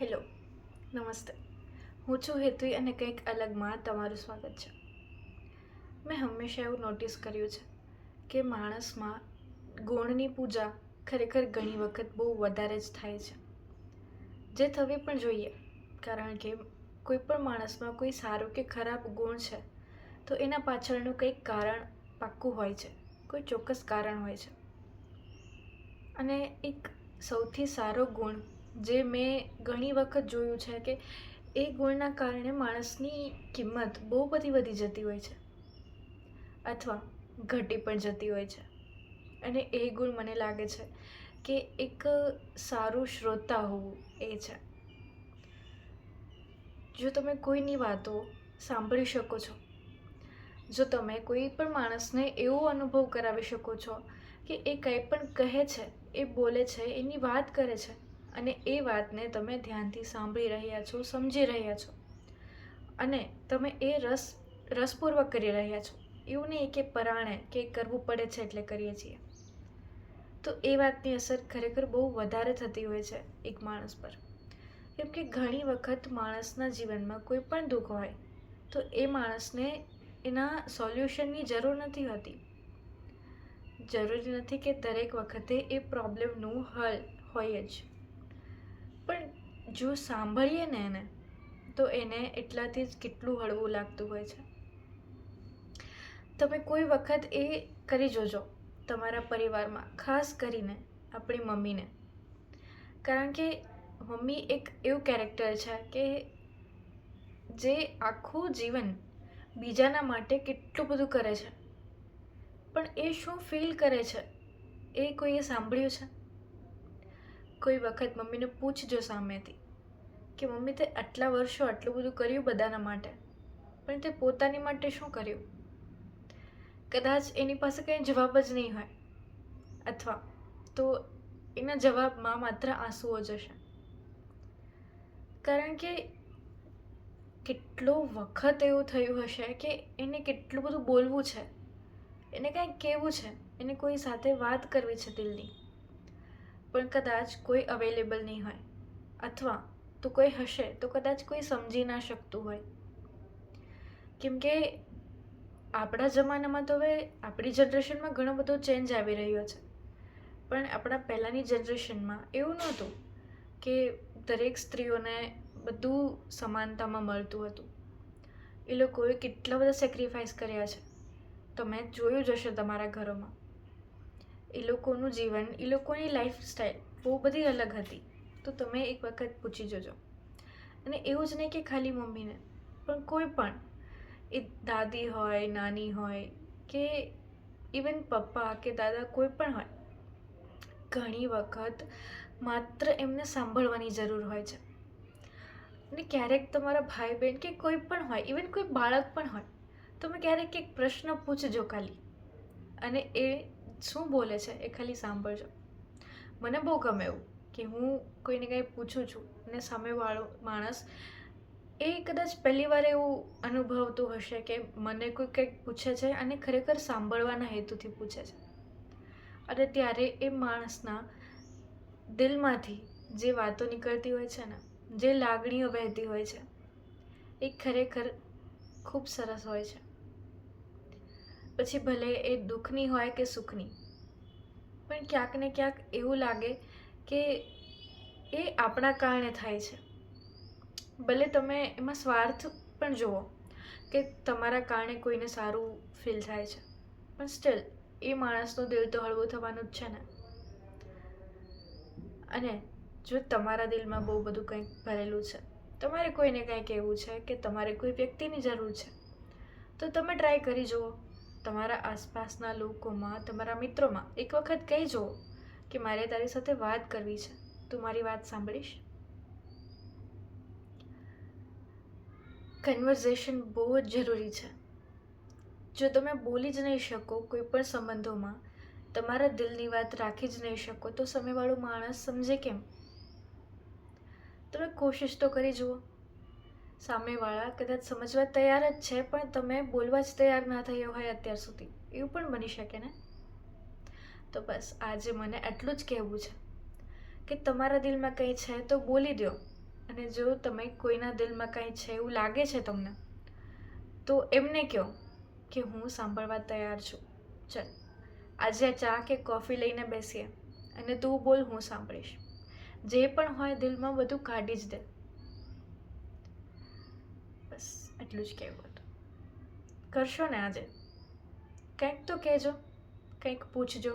Hello, નમસ્તે. હું છું હેતુઈ અને કંઈક અલગમાં તમારું સ્વાગત છે. મેં હંમેશા એવું નોટિસ કર્યું છે કે માણસમાં ગુણની પૂજા ખરેખર ઘણી વખત બહુ વધારે જ થાય છે. જે થવી પણ જોઈએ, કારણ કે કોઈ પણ માણસમાં કોઈ સારું કે ખરાબ ગુણ છે, તો એના પાછળનું કંઈક કારણ પાક્કું હોય છે, કોઈ ચોક્કસ કારણ હોય છે. અને એક સૌથી સારો ગુણ જે મેં ઘણી વખત જોયું છે કે એ ગુણના કારણે માણસની કિંમત બહુ બધી વધી જતી હોય છે. અથવા ઘટી પણ જતી હોય છે. અને એ ગુણ મને લાગે છે કે એક સારું શ્રોતા હોવું એ છે. જો તમે કોઈની વાતો સાંભળી શકો છો, જો તમે કોઈ પણ માણસને એવો અનુભવ કરાવી શકો છો કે એ કંઈ પણ કહે છે, એ બોલે છે, એની વાત કરે છે અને એ વાતને તમે ધ્યાનથી સાંભળી રહ્યા છો, સમજી રહ્યા છો. અને તમે એ રસ, રસપૂર્વક કરી રહ્યા છો. એવું નહીં કે પરાણે કે કરવું પડે છે એટલે કરીએ છીએ. તો એ વાતની અસર ખરેખર બહુ વધારે થતી હોય છે એક માણસ પર. કેમ કે ઘણી વખત માણસના જીવનમાં કોઈ પણ દુઃખ હોય, તો એ માણસને એના સોલ્યુશનની જરૂર નથી હોતી. જરૂરી નથી કે દરેક વખતે એ પ્રોબ્લેમનું હલ હોય જ. પણ જો સાંભળીએ ને એને, તો એને એટલાથી જ કેટલું હળવું લાગતું હોય છે. તમે કોઈ વખત એ કરી જોજો તમારા પરિવારમાં, ખાસ કરીને આપણી મમ્મીને. કારણ કે મમ્મી એક એવું કેરેક્ટર છે કે જે આખું જીવન બીજાના માટે કેટલું બધું કરે છે. પણ એ શું ફીલ કરે છે એ કોઈએ સાંભળ્યું છે? કોઈ વખત મમ્મીને પૂછજો સામેથી કે મમ્મી તે આટલા વર્ષો આટલું બધું કર્યું બધાના માટે? પણ તે પોતાની માટે શું કર્યું? કદાચ એની પાસે કંઈ જવાબ જ નહીં હોય. અથવા તો એના જવાબમાં માત્ર આંસુઓ જ હશે. કારણ કે કેટલો વખત એવું થયું હશે કે એને કેટલું બધું બોલવું છે, એને કાંઈક કહેવું છે, એને કોઈ સાથે વાત કરવી છે દિલની. પણ કદાચ કોઈ અવેલેબલ નહીં હોય. અથવા તો કોઈ હશે, તો કદાચ કોઈ સમજી ના શકતું હોય. કેમ કે આપણા જમાનામાં તો હવે આપણી જનરેશનમાં ઘણો બધો ચેન્જ આવી રહ્યો છે. પણ આપણા પહેલાંની જનરેશનમાં એવું નહોતું કે દરેક સ્ત્રીઓને બધું સમાનતામાં મળતું હતું. એ લોકોએ કેટલા બધા સેક્રિફાઈસ કર્યા છે. તમે જોયું જ હશે તમારા ઘરોમાં. એ લોકોનું જીવન, એ લોકોની લાઈફ સ્ટાઈલ બહુ બધી અલગ હતી. તો તમે એક વખત પૂછી જજો. અને એવું જ નહીં કે ખાલી મમ્મીને, પણ કોઈ પણ, એ દાદી હોય, નાની હોય, કે ઇવન પપ્પા કે દાદા કોઈ પણ હોય, ઘણી વખત માત્ર એમને સાંભળવાની જરૂર હોય છે. અને ક્યારેક તમારા ભાઈ બહેન કે કોઈ પણ હોય ઇવન કોઈ બાળક પણ હોય, તમે ક્યારેક એક પ્રશ્ન પૂછજો ખાલી. અને એ શું બોલે છે એ ખાલી સાંભળજો. મને બહુ ગમે એવું કે હું કોઈને કંઈ પૂછું છું અને સામેવાળો માણસ એ કદાચ પહેલી વાર એવું અનુભવતું હશે કે મને કોઈ કંઈક પૂછે છે અને ખરેખર સાંભળવાના હેતુથી પૂછે છે. અને ત્યારે એ માણસના દિલમાંથી જે વાતો નીકળતી હોય છે ને, જે લાગણીઓ વહેતી હોય છે, એ ખરેખર ખૂબ સરસ હોય છે. પછી ભલે એ દુઃખની હોય કે સુખની. પણ ક્યાંક ને ક્યાંક એવું લાગે કે એ આપણા કારણે થાય છે. ભલે તમે એમાં સ્વાર્થ પણ જુઓ કે તમારા કારણે કોઈને સારું ફીલ થાય છે. પણ સ્ટીલ એ માણસનું દિલ તો હળવું થવાનું જ છે ને. અને જો તમારા દિલમાં બહુ બધું કંઈક ભરેલું છે, તમારે કોઈને કંઈક એવું છે કે તમારે કોઈ વ્યક્તિની જરૂર છે, તો તમે ટ્રાય કરી જુઓ. તમારા આસપાસના લોકોમાં, તમારા મિત્રોમાં એક વખત કહી જુઓ કે મારે તારી સાથે વાત કરવી છે. તું મારી વાત સાંભળીશ? કન્વર્ઝેશન બહુ જ જરૂરી છે. જો તમે બોલી જ નહીં શકો કોઈ પણ સંબંધોમાં, તમારા દિલની વાત રાખી જ નહીં શકો, તો સામેવાળો માણસ સમજે કેમ? તમે કોશિશ તો કરી જુઓ. સામેવાળા કદાચ સમજવા તૈયાર જ છે, પણ તમે બોલવા જ તૈયાર ના થયો હોય અત્યાર સુધી. એવું પણ બની શકે ને? તો બસ, આજે મને એટલું જ કહેવું છે કે તમારા દિલમાં કંઈ છે તો બોલી દો અને જો તમે કોઈના દિલમાં કાંઈ છે એવું લાગે છે તમને, તો એમને કહો કે હું સાંભળવા તૈયાર છું. ચાલ, આજે ચા કે કોફી લઈને બેસીએ અને તું બોલ હું સાંભળીશ. જે પણ હોય દિલમાં બધું કાઢી જ દે બસ એટલું જ કહેવું હતું. કરશો ને આજે. કંઈક તો કહેજો, કંઈક પૂછજો.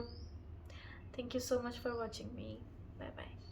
Thank you so much for watching me bye bye